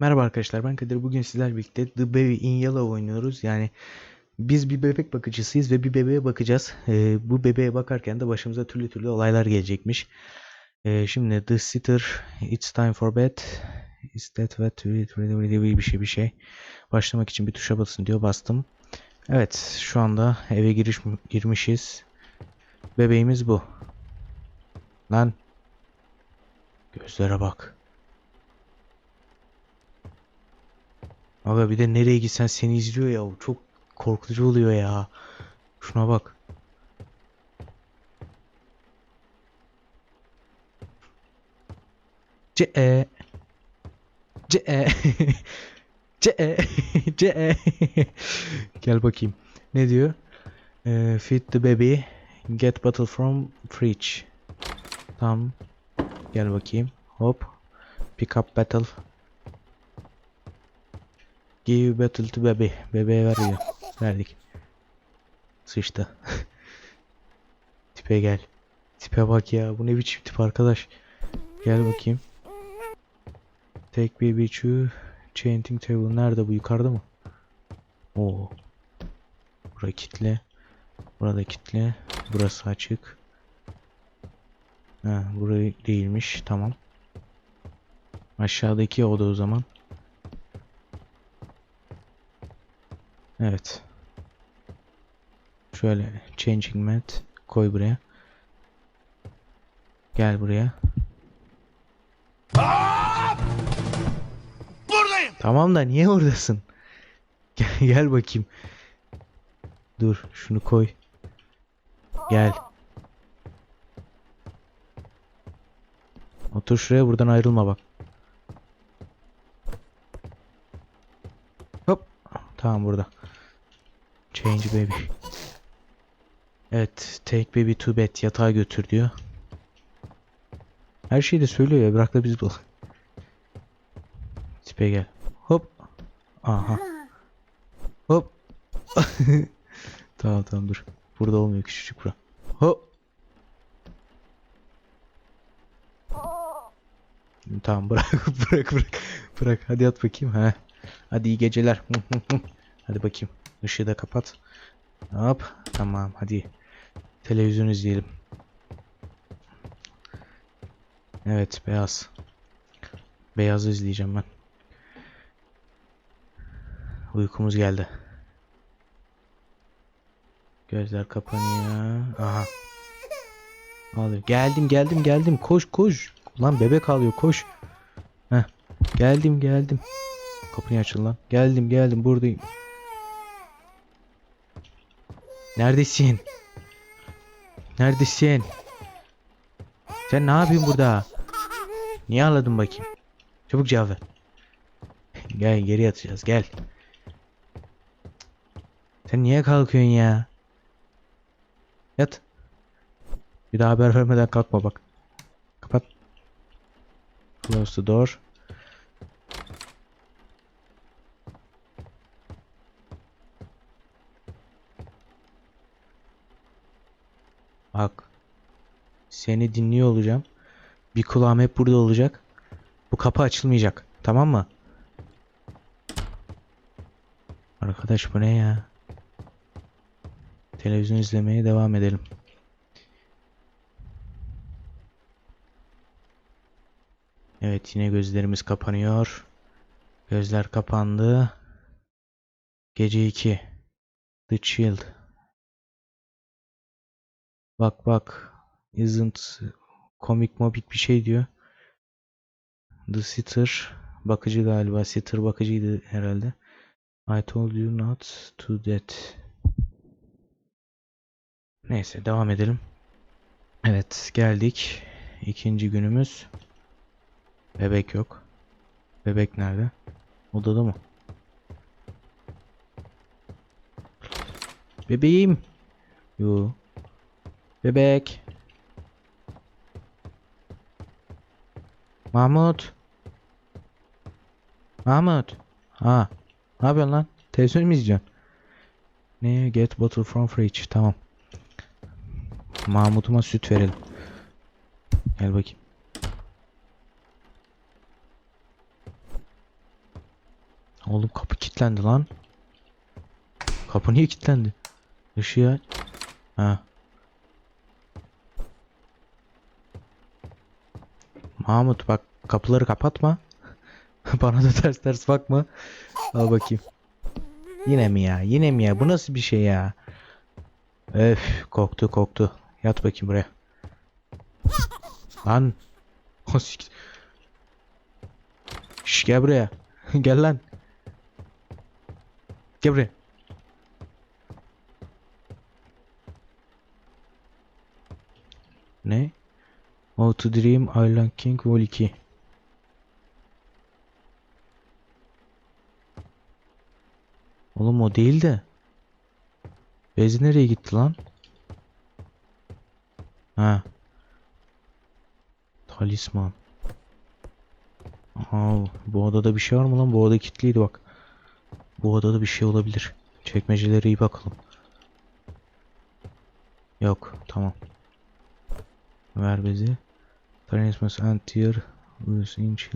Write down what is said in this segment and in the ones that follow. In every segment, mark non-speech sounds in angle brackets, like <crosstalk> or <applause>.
Merhaba arkadaşlar ben Kadir. Bugün sizlerle birlikte The Baby in Yellow oynuyoruz. Yani biz bir bebek bakıcısıyız ve bir bebeğe bakacağız. Ee, bu bebeğe bakarken de başımıza türlü türlü olaylar gelecekmiş. Ee, şimdi The Sitter, It's Time for Bed, Is that what bir şey bir şey. Başlamak için bir tuşa basın diyor. Bastım. Evet şu anda eve giriş, girmişiz. Bebeğimiz bu. Lan. Gözlere bak. Aga bir de nereye gitsen seni izliyor ya. Çok korkutucu oluyor ya. Şuna bak. C E C E C E C E Gel bakayım. Ne diyor? Ee, feed the baby. Get bottle from fridge. Tamam. Gel bakayım. Hop. Pick up battle. Give battle to baby. Bebeğe ver. Verdik. Sıçtı. <laughs> Tipe gel. Tipe bak ya. Bu ne biçim tip arkadaş. Gel bakayım. Take baby to chanting table. Nerede bu? Yukarıda mı? Oo. Bura kitle. Burada kitle. Burası açık. Ha, burayı değilmiş. Tamam. Aşağıdaki oda o zaman. Evet. Şöyle changing mat koy buraya. Gel buraya. Buradayım. Tamam da niye oradasın? <laughs> Gel, gel bakayım. Dur şunu koy. Gel. Otur şuraya buradan ayrılma bak. Hop. Tamam burada. Change baby. Evet. Take baby to bed. Yatağa götür diyor. Her şeyi de söylüyor ya. Bırak da biz bul. Tipe gel. Hop. Aha. Hop. <laughs> tamam tamam dur. Burada olmuyor küçücük bura. Hop. Tamam bırak <laughs> bırak bırak. Bırak hadi yat bakayım. ha. Hadi iyi geceler. hadi bakayım. Işığı da kapat. Hop. Tamam hadi. Televizyon izleyelim. Evet beyaz. Beyazı izleyeceğim ben. Uykumuz geldi. Gözler kapanıyor. Aha. Ağlıyor. Geldim geldim geldim. Koş koş. Lan bebek ağlıyor koş. Heh. Geldim geldim. Kapıyı açın lan. Geldim geldim buradayım. Neredesin? Neredesin? Sen ne yapıyorsun burada? Niye ağladın bakayım? Çabuk cevap ver. Gel geri yatacağız gel. Sen niye kalkıyorsun ya? Yat. Bir daha haber vermeden kalkma bak. Kapat. Close the door. Bak. Seni dinliyor olacağım. Bir kulağım hep burada olacak. Bu kapı açılmayacak. Tamam mı? Arkadaş bu ne ya? Televizyon izlemeye devam edelim. Evet yine gözlerimiz kapanıyor. Gözler kapandı. Gece 2. The Child. Bak bak. Isn't komik mobik bir şey diyor. The Sitter. Bakıcı galiba. Sitter bakıcıydı herhalde. I told you not to that. Neyse devam edelim. Evet geldik. İkinci günümüz. Bebek yok. Bebek nerede? Odada mı? Bebeğim. Yo. Bebek. Mahmut. Mahmut. Ha. Ne yapıyorsun lan? Televizyon mu izliyorsun? Ne? Get bottle from fridge. Tamam. Mahmut'uma süt verelim. Gel bakayım. Oğlum kapı kilitlendi lan. Kapı niye kilitlendi? Işığı. Ha. Mahmut bak kapıları kapatma. <laughs> Bana da ters ters bakma. Al bakayım. Yine mi ya? Yine mi ya? Bu nasıl bir şey ya? Öf koktu koktu. Yat bakayım buraya. Lan. <laughs> Şş gel buraya. <laughs> gel lan. Gel buraya. Ne? How to Dream Island King Vol 2. Oğlum o değil de. Bezi nereye gitti lan? Ha. Talisman. Aha, bu odada bir şey var mı lan? Bu oda kilitliydi bak. Bu odada bir şey olabilir. Çekmecelere iyi bakalım. Yok, tamam. Ver bezi. Transmas antier. Use inch.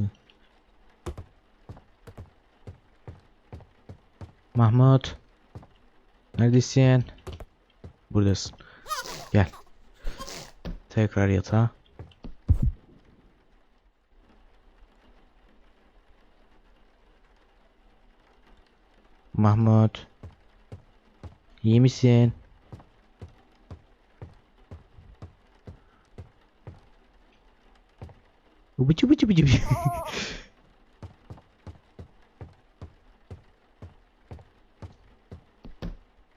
Mahmut. Neredesin? Buradasın. Gel. Tekrar yatağa. Mahmut. İyi misin? Bıcı bıcı. <laughs>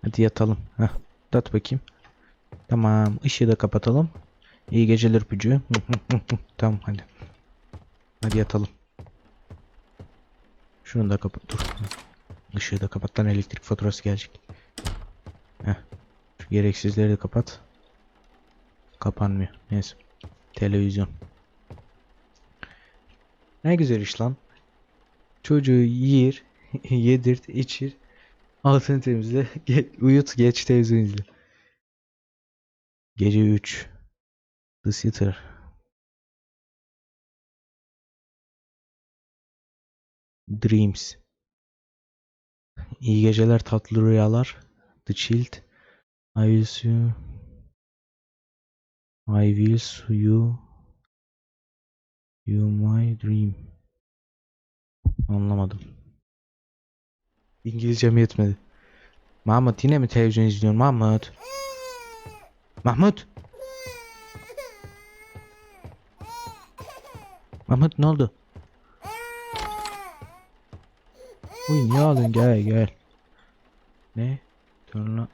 Hadi yatalım. Heh, dat bakayım. Tamam. ışığı da kapatalım. İyi geceler Pücü. <laughs> tamam hadi. Hadi yatalım. Şunu da kapat. Dur. Işığı da kapat lan elektrik faturası gelecek. Heh. Şu gereksizleri de kapat. Kapanmıyor. Neyse. Televizyon. Ne güzel iş lan. Çocuğu yiyir, <laughs> yedirt, içir, altını temizle, <laughs> uyut, geç televizyon. Gece 3. The Sitter. Dreams. İyi geceler tatlı rüyalar. The Child. I will see you. I will see you. You dream. Anlamadım. İngilizcem yetmedi. Mahmut yine mi televizyon izliyorsun Mahmut? Mahmut. Mahmut ne oldu? Uy niye ağlıyorsun gel gel. Ne? Sonra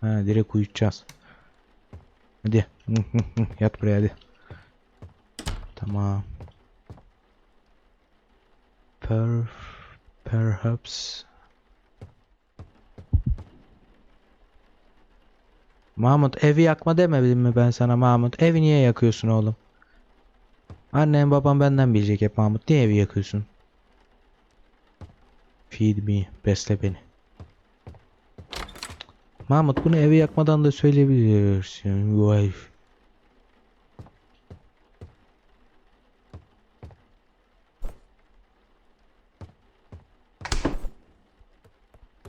ha direkt uyutacağız. Hadi <laughs> yat buraya hadi. Tamam. Per perhaps Mahmut evi yakma demedim mi ben sana Mahmut? Evi niye yakıyorsun oğlum? Annem babam benden bilecek hep Mahmut. Niye evi yakıyorsun? Feed me. Besle beni. Mahmut bunu evi yakmadan da söyleyebilirsin. Vay.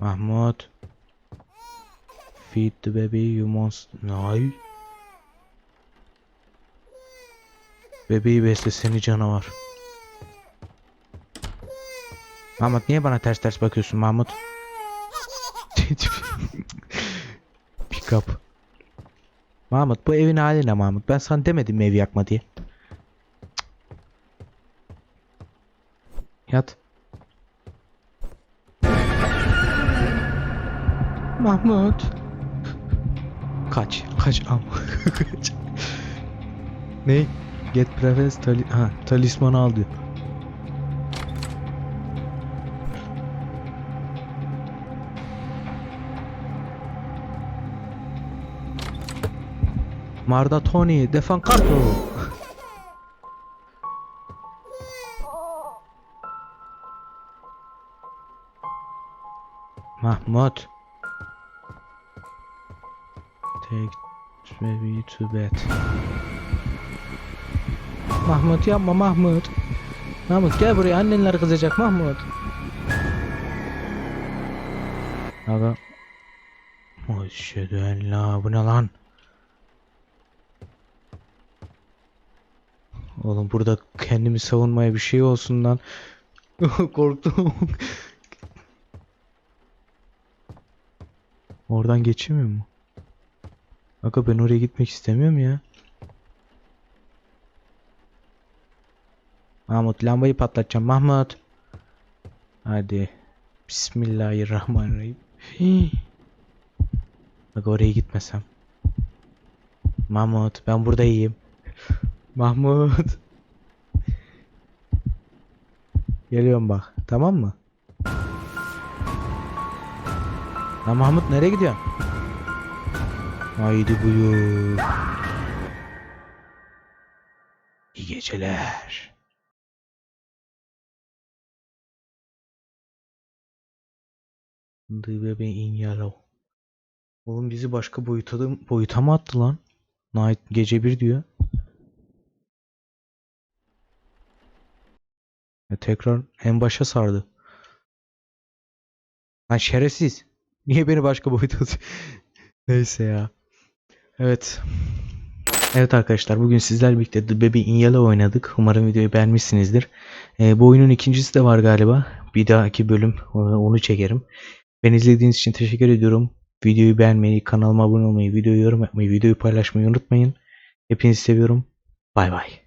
Mahmut. Feed the baby you must. No. Bebeği besle seni canavar. Mahmut niye bana ters ters bakıyorsun Mahmut? <laughs> Pick up. Mahmut bu evin hali ne Mahmut? Ben sana demedim mi evi yakma diye. Yat. Mahmut. Kaç. Kaç am. Ne? Get preference tali ha, talismanı al diyor. Marda Tony, Defan Karto. Mahmut. Take baby to bed. Mahmut yapma Mahmut. Mahmut gel buraya annenler kızacak Mahmut. Aga. Eşhedü en bu ne lan? Oğlum burada kendimi savunmaya bir şey olsun lan. <laughs> Korktum. Oradan geçemiyor mu? Aga ben oraya gitmek istemiyorum ya. Mahmut lambayı patlatacağım Mahmut. Hadi. Bismillahirrahmanirrahim. <gasps> Hii. Bak oraya gitmesem. Mahmut ben burada iyiyim. <laughs> Mahmut. Geliyorum bak. Tamam mı? Lan Mahmut nereye gidiyorsun? Haydi buyur. İyi geceler. The baby in yellow. Oğlum bizi başka boyuta, da- boyuta mı attı lan? Night gece bir diyor. Ya tekrar en başa sardı. Lan şerefsiz. Niye beni başka boyuta? <laughs> Neyse ya. Evet. Evet arkadaşlar bugün sizlerle birlikte The Baby in Yellow oynadık. Umarım videoyu beğenmişsinizdir. Ee, bu oyunun ikincisi de var galiba. Bir dahaki bölüm e, onu çekerim. Beni izlediğiniz için teşekkür ediyorum. Videoyu beğenmeyi, kanalıma abone olmayı, videoyu yorum yapmayı, videoyu paylaşmayı unutmayın. Hepinizi seviyorum. Bay bay.